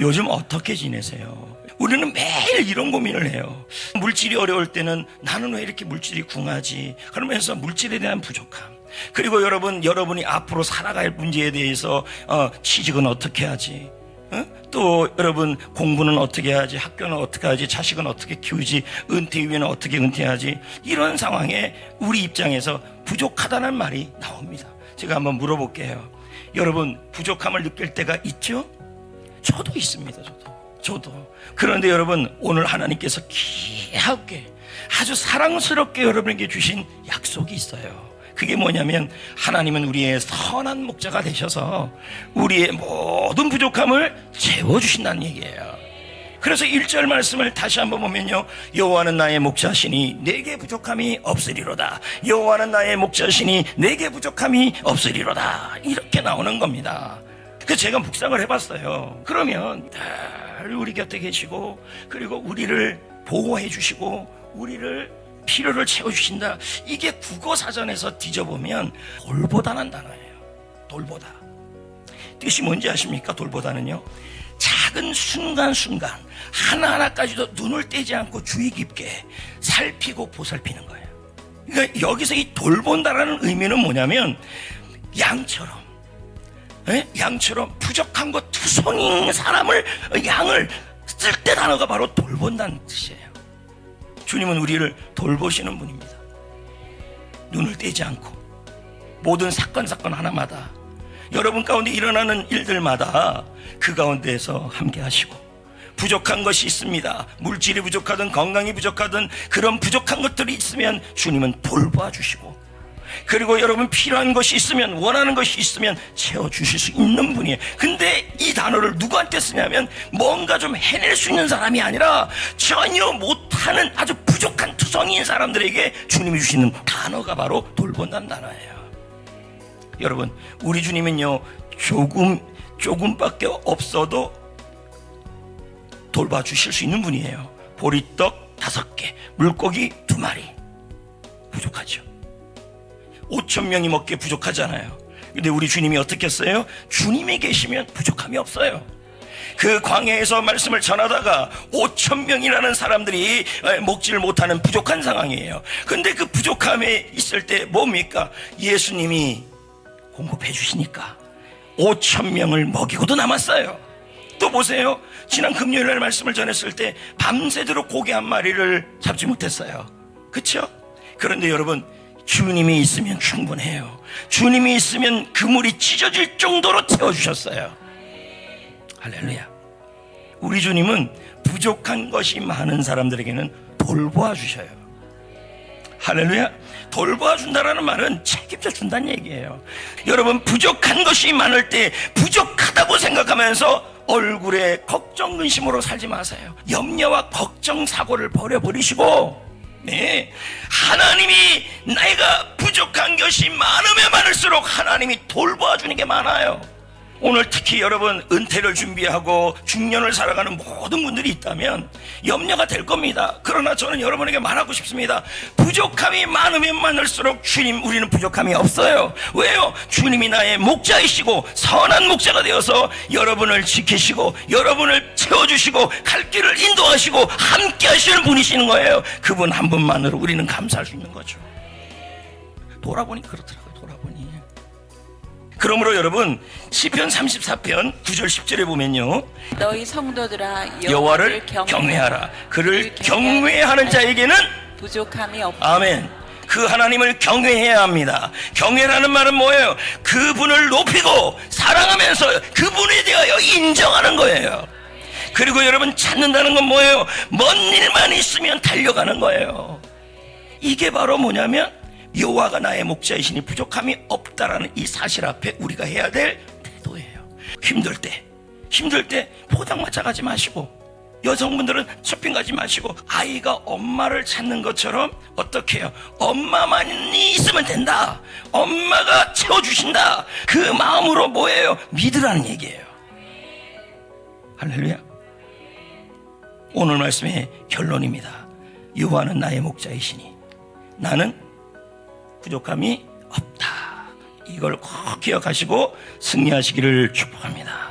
요즘 어떻게 지내세요? 우리는 매일 이런 고민을 해요. 물질이 어려울 때는 나는 왜 이렇게 물질이 궁하지? 그러면서 물질에 대한 부족함. 그리고 여러분, 여러분이 앞으로 살아갈 문제에 대해서 어, 취직은 어떻게 하지? 어? 또 여러분 공부는 어떻게 하지? 학교는 어떻게 하지? 자식은 어떻게 키우지? 은퇴 후에는 어떻게 은퇴하지? 이런 상황에 우리 입장에서 부족하다는 말이 나옵니다. 제가 한번 물어볼게요. 여러분 부족함을 느낄 때가 있죠? 저도 있습니다. 저도. 저도. 그런데 여러분 오늘 하나님께서 귀하게 아주 사랑스럽게 여러분에게 주신 약속이 있어요. 그게 뭐냐면 하나님은 우리의 선한 목자가 되셔서 우리의 모든 부족함을 채워 주신다는 얘기예요. 그래서 1절 말씀을 다시 한번 보면요. 여호와는 나의 목자시니 내게 부족함이 없으리로다. 여호와는 나의 목자시니 내게 부족함이 없으리로다. 이렇게 나오는 겁니다. 그 제가 묵상을 해봤어요. 그러면 늘 우리 곁에 계시고 그리고 우리를 보호해 주시고 우리를 필요를 채워주신다. 이게 국어 사전에서 뒤져보면 돌보다는 단어예요. 돌보다. 뜻이 뭔지 아십니까? 돌보다는요. 작은 순간순간 하나하나까지도 눈을 떼지 않고 주의 깊게 살피고 보살피는 거예요. 그러니까 여기서 이 돌본다라는 의미는 뭐냐면 양처럼 예? 양처럼 부족한 것 투성인 사람을 양을 쓸 때 단어가 바로 돌본다는 뜻이에요. 주님은 우리를 돌보시는 분입니다. 눈을 떼지 않고 모든 사건 사건 하나마다 여러분 가운데 일어나는 일들마다 그 가운데에서 함께 하시고 부족한 것이 있습니다. 물질이 부족하든 건강이 부족하든 그런 부족한 것들이 있으면 주님은 돌봐 주시고 그리고 여러분 필요한 것이 있으면 원하는 것이 있으면 채워 주실 수 있는 분이에요. 근데 이 단어를 누구한테 쓰냐면 뭔가 좀 해낼 수 있는 사람이 아니라 전혀 못하는 아주 부족한 투성이인 사람들에게 주님이 주시는 단어가 바로 돌본다는 단어예요. 여러분, 우리 주님은요 조금 조금밖에 없어도 돌봐 주실 수 있는 분이에요. 보리떡 다섯 개, 물고기 두 마리 부족하죠. 5천 명이 먹기에 부족하잖아요. 근데 우리 주님이 어떻게 했어요? 주님이 계시면 부족함이 없어요. 그 광야에서 말씀을 전하다가 5천 명이라는 사람들이 먹지를 못하는 부족한 상황이에요. 근데 그 부족함에 있을 때 뭡니까? 예수님이 공급해 주시니까 5천 명을 먹이고도 남았어요. 또 보세요. 지난 금요일 날 말씀을 전했을 때 밤새도록 고기 한 마리를 잡지 못했어요. 그렇죠? 그런데 여러분 주님이 있으면 충분해요. 주님이 있으면 그물이 찢어질 정도로 채워주셨어요. 할렐루야. 우리 주님은 부족한 것이 많은 사람들에게는 돌보아 주셔요. 할렐루야. 돌보아 준다라는 말은 책임져 준다는 얘기예요. 여러분, 부족한 것이 많을 때 부족하다고 생각하면서 얼굴에 걱정, 근심으로 살지 마세요. 염려와 걱정, 사고를 버려버리시고, 네. 하나님이 내가 부족한 것이 많으면 많을수록 하나님이 돌보아 주는 게 많아요. 오늘 특히 여러분 은퇴를 준비하고 중년을 살아가는 모든 분들이 있다면 염려가 될 겁니다. 그러나 저는 여러분에게 말하고 싶습니다. 부족함이 많으면 많을수록 주님 우리는 부족함이 없어요. 왜요? 주님이 나의 목자이시고 선한 목자가 되어서 여러분을 지키시고 여러분을 채워주시고 갈 길을 인도하시고 함께 하시는 분이시는 거예요. 그분 한 분만으로 우리는 감사할 수 있는 거죠. 돌아보니 그렇더라고요. 돌아보니. 그러므로 여러분 시편 34편 9절 10절에 보면요. 너희 성도들아 여호와를 경외하라. 그를 경외하는 자에게는 부족함이 없다. 아멘. 그 하나님을 경외해야 합니다. 경외라는 말은 뭐예요? 그분을 높이고 사랑하면서 그분에 대하여 인정하는 거예요. 그리고 여러분 찾는다는 건 뭐예요? 먼 일만 있으면 달려가는 거예요. 이게 바로 뭐냐면 여호와가 나의 목자이시니 부족함이 없다라는 이 사실 앞에 우리가 해야 될 태도예요. 힘들 때, 힘들 때 포장마차 가지 마시고 여성분들은 쇼핑 가지 마시고 아이가 엄마를 찾는 것처럼 어떻게 해요? 엄마만이 있으면 된다. 엄마가 채워주신다. 그 마음으로 뭐예요? 믿으라는 얘기예요. 할렐루야. 오늘 말씀의 결론입니다. 여호와는 나의 목자이시니 나는 부족함이 없다. 이걸 꼭 기억하시고 승리하시기를 축복합니다.